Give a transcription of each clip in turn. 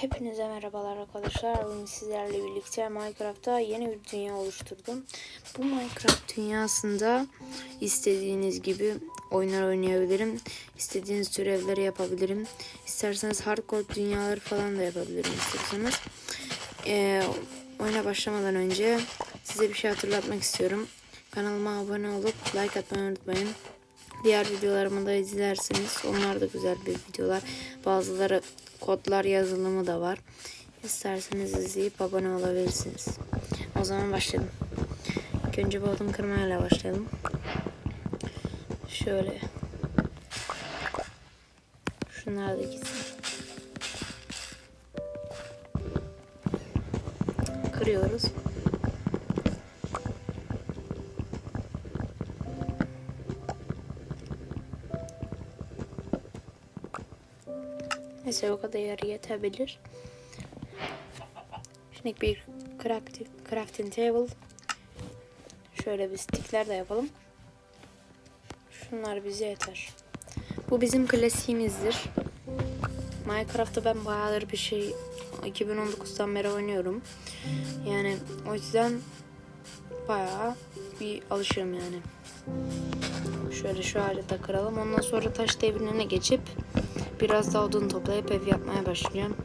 Hepinize merhabalar arkadaşlar. Bugün sizlerle birlikte Minecraft'ta yeni bir dünya oluşturdum. Bu Minecraft dünyasında istediğiniz gibi oyunlar oynayabilirim. İstediğiniz tür evleri yapabilirim. İsterseniz hardcore dünyaları falan da yapabilirim isterseniz. Ee, oyuna başlamadan önce size bir şey hatırlatmak istiyorum. Kanalıma abone olup like atmayı unutmayın. Diğer videolarımı da izlerseniz onlar da güzel bir videolar. Bazıları kodlar yazılımı da var. İsterseniz izleyip abone olabilirsiniz. O zaman başlayalım. Önce bu odun kırmayla başlayalım. Şöyle. Şunlar da gitsin. Neyse o kadar yetebilir. Şimdi bir crafting, crafting table. Şöyle bir stickler de yapalım. Şunlar bize yeter. Bu bizim klasiğimizdir. Minecraft'ta ben bayağıdır bir şey 2019'dan beri oynuyorum. Yani o yüzden bayağı bir alışığım yani. Şöyle şu harita kıralım. Ondan sonra taş devrine geçip biraz daha odun toplayıp ev yapmaya başlayacağım.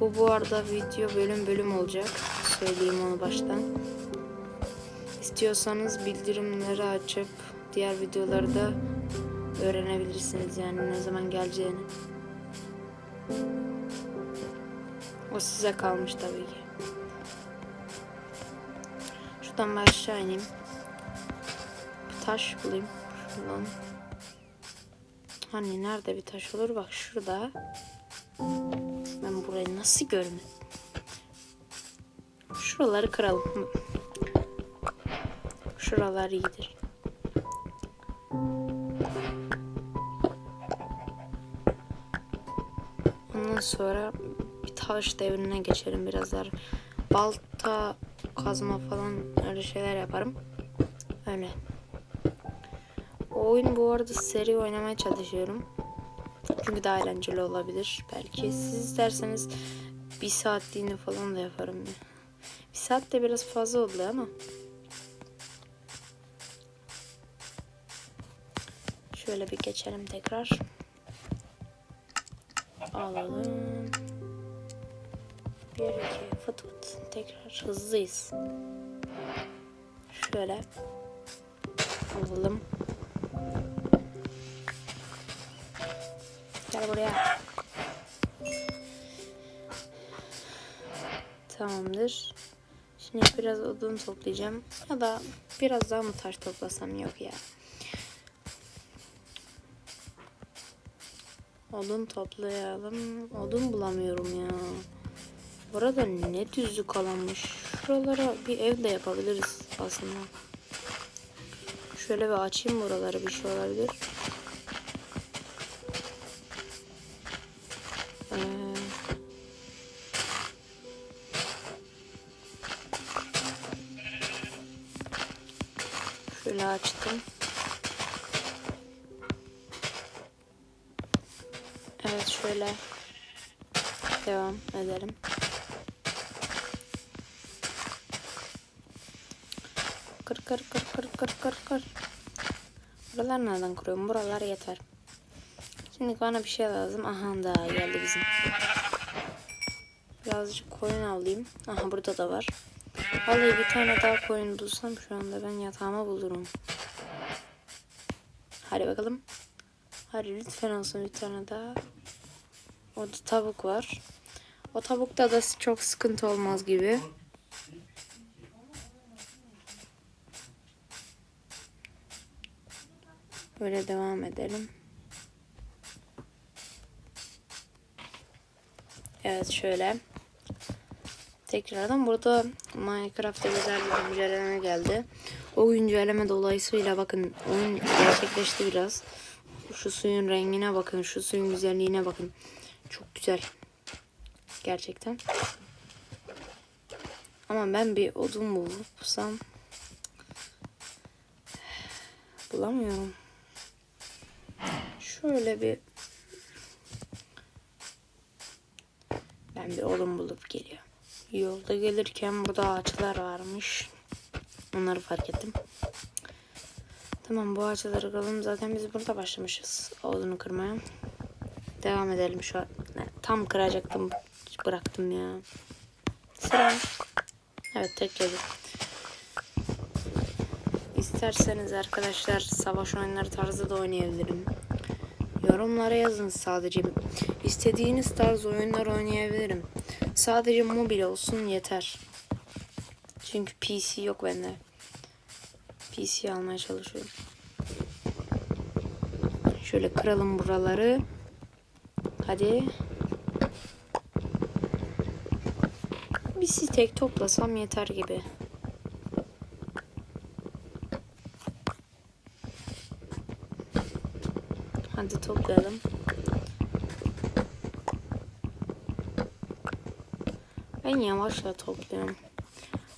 Bu bu arada video bölüm bölüm olacak. Söyleyeyim onu baştan. İstiyorsanız bildirimleri açıp diğer videoları da öğrenebilirsiniz yani ne zaman geleceğini. O size kalmış tabii ki. Şuradan ben aşağı ineyim. Bir taş bulayım. Şuradan. Hani nerede bir taş olur? Bak şurada. Ben burayı nasıl görmedim? Şuraları kıralım. Şuralar iyidir. Ondan sonra bir taş devrine geçelim biraz daha. Balta, kazma falan öyle şeyler yaparım. Öyle. O oyun bu arada seri oynamaya çalışıyorum. Çünkü daha eğlenceli olabilir belki. Siz isterseniz bir saatliğini falan da yaparım. Ya. Bir saat de biraz fazla oldu ama. Şöyle bir geçelim tekrar. Alalım. Bir iki fıt fıt. Tekrar hızlıyız. Şöyle. Alalım. Gel buraya. Tamamdır. Şimdi biraz odun toplayacağım. Ya da biraz daha mı taş toplasam yok ya. Odun toplayalım. Odun bulamıyorum ya. Burada ne düzlük alanmış. Şuralara bir ev de yapabiliriz aslında. Şöyle bir açayım buraları bir şey olabilir. Ee, şöyle açtım. Evet şöyle devam edelim. Kır kır kır kır kır kır kır. Buralar nereden kuruyorum? Buralar yeter. Şimdi bana bir şey lazım. Aha da geldi bizim. Birazcık koyun alayım. Aha burada da var. Vallahi bir tane daha koyun bulsam şu anda ben yatağıma bulurum. Hadi bakalım. Hadi lütfen olsun bir tane daha. Orada tavuk var. O tavukta da çok sıkıntı olmaz gibi. Böyle devam edelim. Evet şöyle. Tekrardan burada Minecraft'ta güzel bir güncelleme geldi. O güncelleme dolayısıyla bakın oyun gerçekleşti biraz. Şu suyun rengine bakın. Şu suyun güzelliğine bakın. Çok güzel. Gerçekten. Ama ben bir odun bulsam bulamıyorum. Şöyle bir ben bir odun bulup geliyorum. Yolda gelirken burada ağaçlar varmış. Onları fark ettim. Tamam bu ağaçları kıralım. Zaten biz burada başlamışız odunu kırmaya. Devam edelim şu an. Tam kıracaktım. Bıraktım ya. Selam. Evet tek yedim. İsterseniz arkadaşlar savaş oyunları tarzı da oynayabilirim. Yorumlara yazın sadece. İstediğiniz tarz oyunlar oynayabilirim. Sadece mobil olsun yeter. Çünkü PC yok bende. PC almaya çalışıyorum. Şöyle kıralım buraları. Hadi. Bir stek toplasam yeter gibi. Hadi toplayalım. Ben yavaşla topluyorum.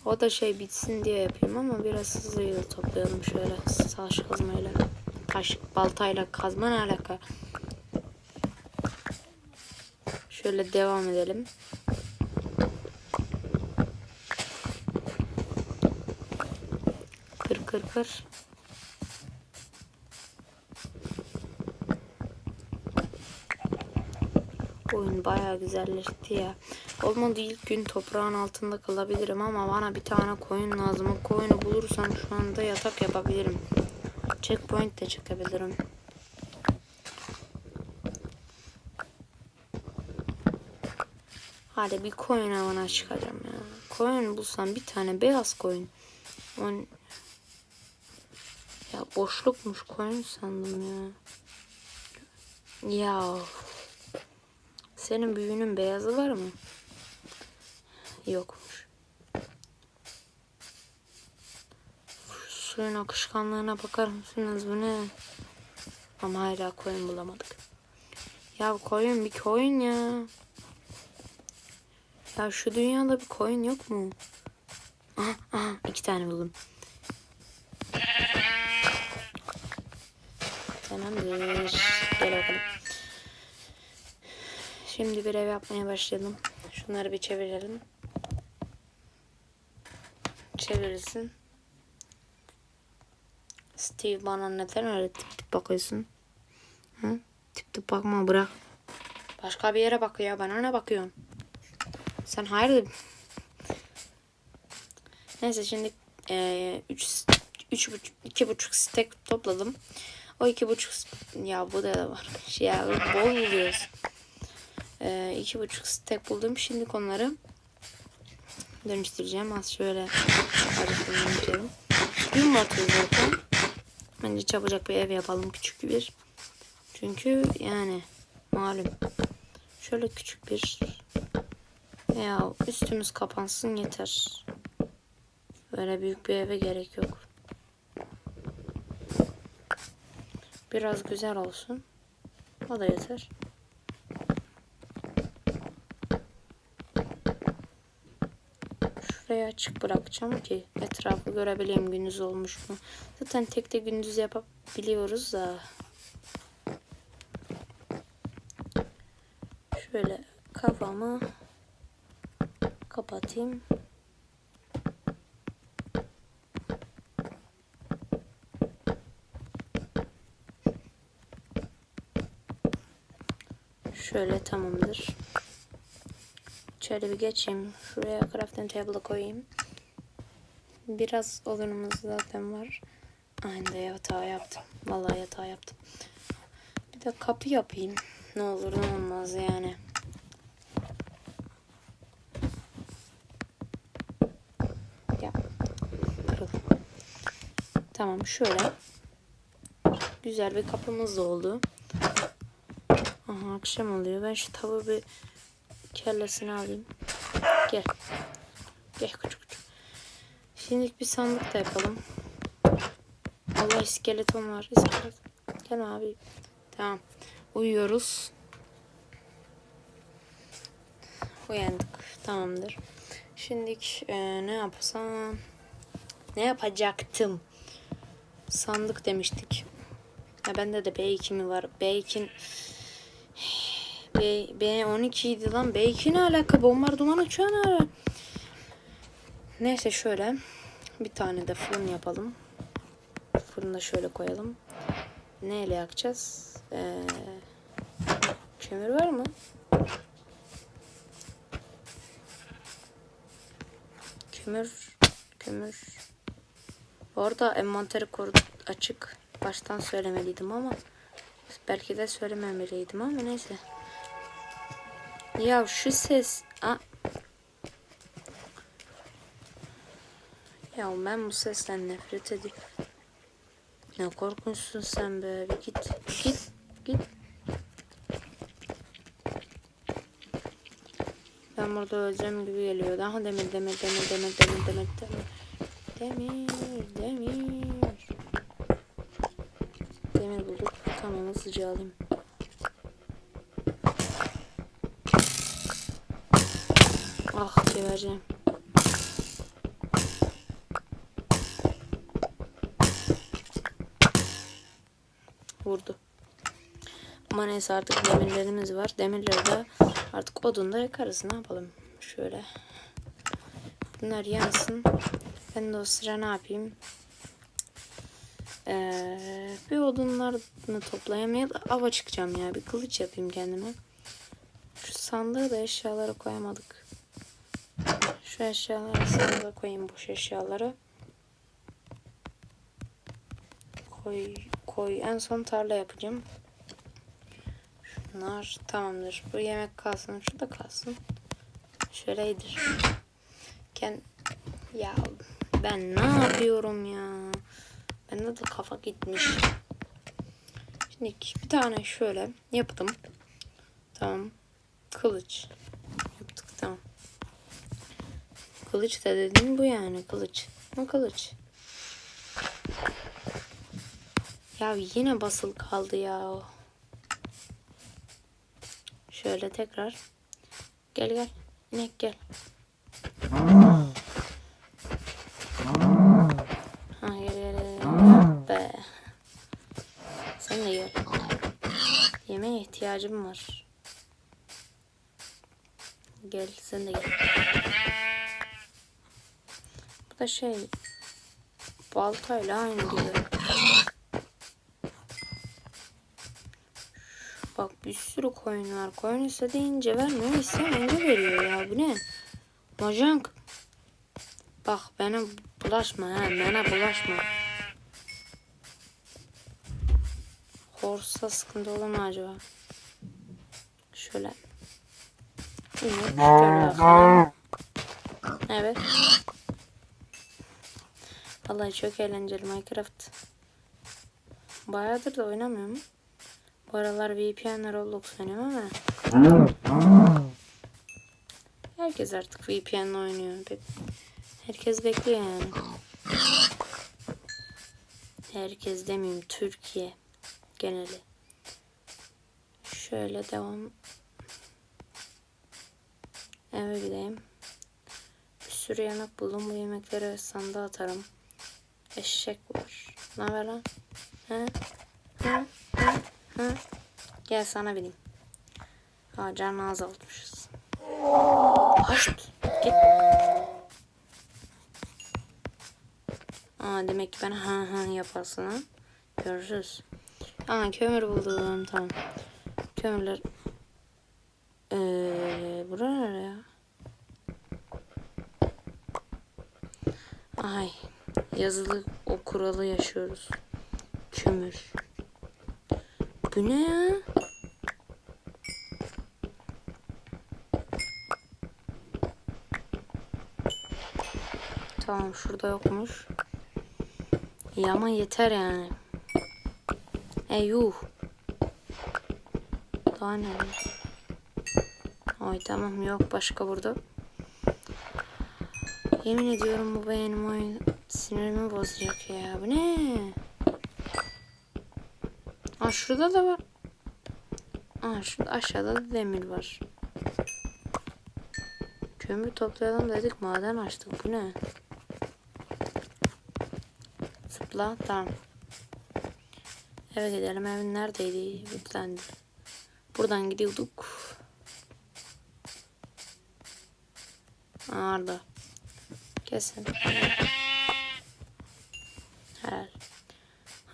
O da şey bitsin diye yapayım ama biraz hızlı toplayalım şöyle taş kazmayla. Taş baltayla kazma ne alaka? Şöyle devam edelim. Kır kır kır. Oyun bayağı güzelleşti ya. Olmadı ilk gün toprağın altında kalabilirim ama bana bir tane koyun lazım. O koyunu bulursam şu anda yatak yapabilirim. Checkpoint de çekebilirim. Hadi bir koyun avına çıkacağım ya. Koyun bulsam bir tane beyaz koyun. On... Ya boşlukmuş koyun sandım ya. Ya. Senin büyüğünün beyazı var mı? Yokmuş. Suyun akışkanlığına bakar mısınız? Bu ne? Ama hala koyun bulamadık. Ya koyun bir koyun ya. Ya şu dünyada bir koyun yok mu? Aha, aha iki tane buldum. Tamamdır. Gel. Şimdi bir ev yapmaya başlayalım. Şunları bir çevirelim. Çevirirsin. Steve bana neden öyle tip tip bakıyorsun? Hı? Tip tip bakma bırak. Başka bir yere bak ya. Bana ne bakıyorsun? Sen hayırdır? Neyse şimdi eee, üç, üç buçuk, iki buçuk stek topladım. O iki buçuk ya bu da var. Şey ya bol buluyoruz. Eee, iki buçuk stek buldum. Şimdi onları dönüştüreceğim. Az şöyle karıştırıyorum. Gün batıyor zaten. Bence çabucak bir ev yapalım. Küçük bir. Çünkü yani malum. Şöyle küçük bir ya üstümüz kapansın yeter. Böyle büyük bir eve gerek yok. Biraz güzel olsun. O da yeter. Şurayı açık bırakacağım ki etrafı görebileyim gündüz olmuş mu. Zaten tek de gündüz yapabiliyoruz da. Şöyle kafamı kapatayım. Şöyle tamamdır. Şöyle bir geçeyim. Şuraya crafting table koyayım. Biraz odunumuz zaten var. Aynı de yatağı yaptım. Vallahi yatağı yaptım. Bir de kapı yapayım. Ne olur ne olmaz yani. Yap. Kırıl. Tamam şöyle. Güzel bir kapımız da oldu. Aha akşam oluyor. Ben şu tavuğu bir kellesini alayım. Gel. Gel küçük küçük. Şimdi bir sandık da yapalım. Allah iskeleton var. İskelet. Gel abi. Tamam. Uyuyoruz. Uyandık. Tamamdır. Şimdi e, ne yapsam? Ne yapacaktım? Sandık demiştik. Ya bende de B2 mi var? B2 B, B12 idi lan. B2 ne alaka? Bombardıman uçağı ne alaka? Neyse şöyle. Bir tane de fırın yapalım. Fırında şöyle koyalım. Neyle yakacağız? Ee, kömür var mı? Kömür. Kömür. Bu arada envanteri koru açık. Baştan söylemeliydim ama belki de söylememeliydim ama neyse. Ya şu ses. Aa. Ya ben bu sesten nefret ediyorum. Ne korkunçsun sen be. Bir git. Git. Git. Ben burada öleceğim gibi geliyor. Daha demir demir demir demir demir demir demir. Demir demir. Demir bulduk. Tamam hızlıca alayım. Ah gebereceğim. Vurdu. Ama neyse artık demirlerimiz var. Demirleri de artık odunda yakarız. Ne yapalım? Şöyle. Bunlar yansın. Ben de o sıra ne yapayım? Ee, bir odunlarını toplayamayıp ava çıkacağım ya. Bir kılıç yapayım kendime. Şu sandığı da eşyalara koyamadık. Şu eşyaları sandığa koyayım boş eşyaları. Koy, koy. En son tarla yapacağım. Şunlar tamamdır. Bu yemek kalsın. Şu da kalsın. Şöyledir. Ken ya ben ne yapıyorum ya? Bende de kafa gitmiş. Şimdi bir tane şöyle yaptım. Tamam. Kılıç. Yaptık tamam. Kılıç da dedim bu yani kılıç. Bu kılıç. Ya yine basılı kaldı ya. Şöyle tekrar. Gel gel. İnek gel. Ha gel gel. Be. Sen de gel. Yemeğe ihtiyacım var. Gel sen de gel. Da şey baltayla aynı gibi. Bak bir sürü koyun var. Koyun istediğince vermiyor. İstemeyince veriyor ya. Bu ne? Mojank. Bak bana bulaşma ha. Bana bulaşma. Horsa sıkıntı olur mu acaba? Şöyle Evet. Vallahi çok eğlenceli Minecraft. Bayağıdır da oynamıyorum. Bu aralar VPN'ler Roblox oynuyorum ama herkes artık VPN oynuyor. Herkes bekliyor yani. Herkes demeyeyim Türkiye geneli. Şöyle devam. Eve gideyim. Bir sürü yemek buldum. Bu yemekleri sandığa atarım. Eşek var. Ne haber lan? He? He? He? He? Gel sana bineyim. Ha canını azaltmışız. Haşt. Git. Aa demek ki ben ha ha yaparsın ha. Görüşürüz. Aa kömür buldum tamam. Kömürler. Ee, bura nere ya? Ay yazılı o kuralı yaşıyoruz. Kömür. Bu ne ya? Tamam şurada yokmuş. İyi ama yeter yani. E yuh. Daha ne? Ay tamam yok başka burada. Yemin ediyorum bu benim oyun sinirimi bozacak ya. Bu ne? Aa şurada da var. Aa şurada aşağıda da demir var. Kömür toplayalım dedik maden açtık. Bu ne? Zıpla tamam. Eve gidelim. Evin neredeydi? Buradan. Buradan gidiyorduk. Aa, Orada. Kesin. Helal.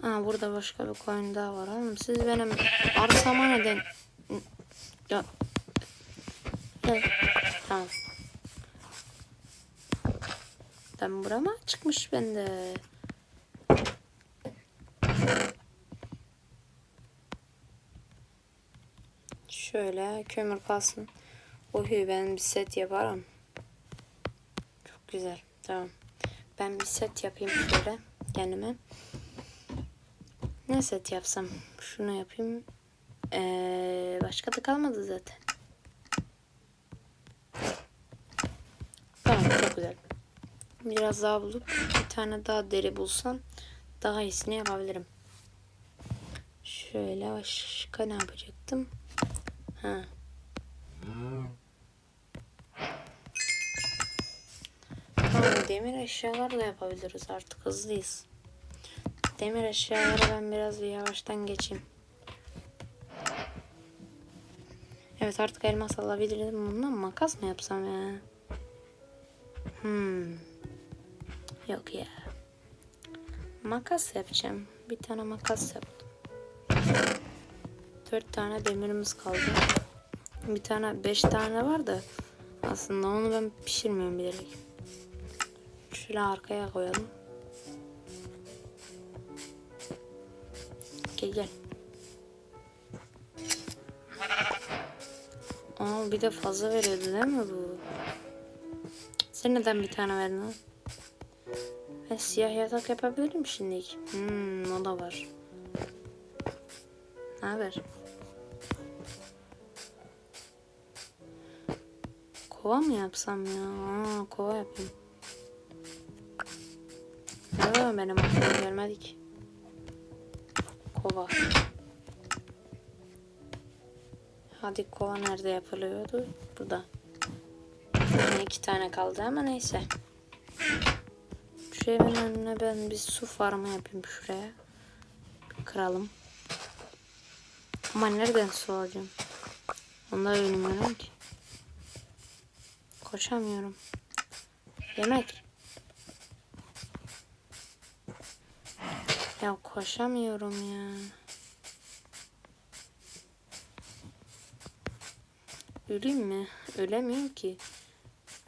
Ha burada başka bir coin daha var oğlum. Siz benim arsama neden? Ya. Tamam. Ben burama çıkmış bende. Şöyle kömür kalsın. Oy ben bir set yaparım. Çok güzel. Tamam. Ben bir set yapayım şöyle kendime. Ne set yapsam? Şunu yapayım. Ee, başka da kalmadı zaten. Tamam çok güzel. Biraz daha bulup bir tane daha deri bulsam daha iyisini yapabilirim. Şöyle başka ne yapacaktım? Ha. Demir eşyalar da yapabiliriz artık hızlıyız. Demir eşyalara ben biraz bir yavaştan geçeyim. Evet artık elmas alabilirim. Bundan makas mı yapsam ya? Hmm. Yok ya. Makas yapacağım. Bir tane makas yaptım. Dört tane demirimiz kaldı. Bir tane beş tane var da aslında onu ben pişirmiyorum bilerek. Şöyle arkaya koyalım. Gel gel. Aa bir de fazla veriyordu değil mi bu? Sen neden bir tane verdin lan? Ben siyah yatak yapabilirim şimdi. Hmm o da var. Ne haber? Kova mı yapsam ya? Aa, kova yapayım. Var benim aklıma gelmedi ki. Kova. Hadi kova nerede yapılıyordu? Burada. Yine iki tane kaldı ama neyse. Şu evin önüne ben bir su farmı yapayım şuraya. Bir kıralım. Ama nereden su alacağım? Onu da bilmiyorum ki. Koşamıyorum. Yemek. Ya koşamıyorum ya. Öleyim mi? Ölemiyorum ki.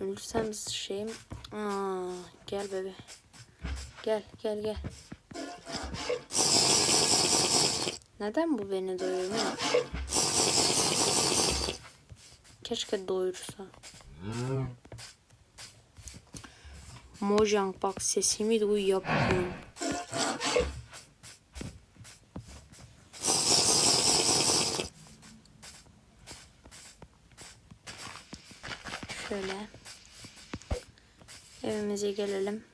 Ölürsem şeyim... Aa, gel bebe. Gel gel gel. Neden bu beni doyurmuyor? Keşke doyursa. Mojang bak sesimi duy yapıyorum. Evimize gelelim.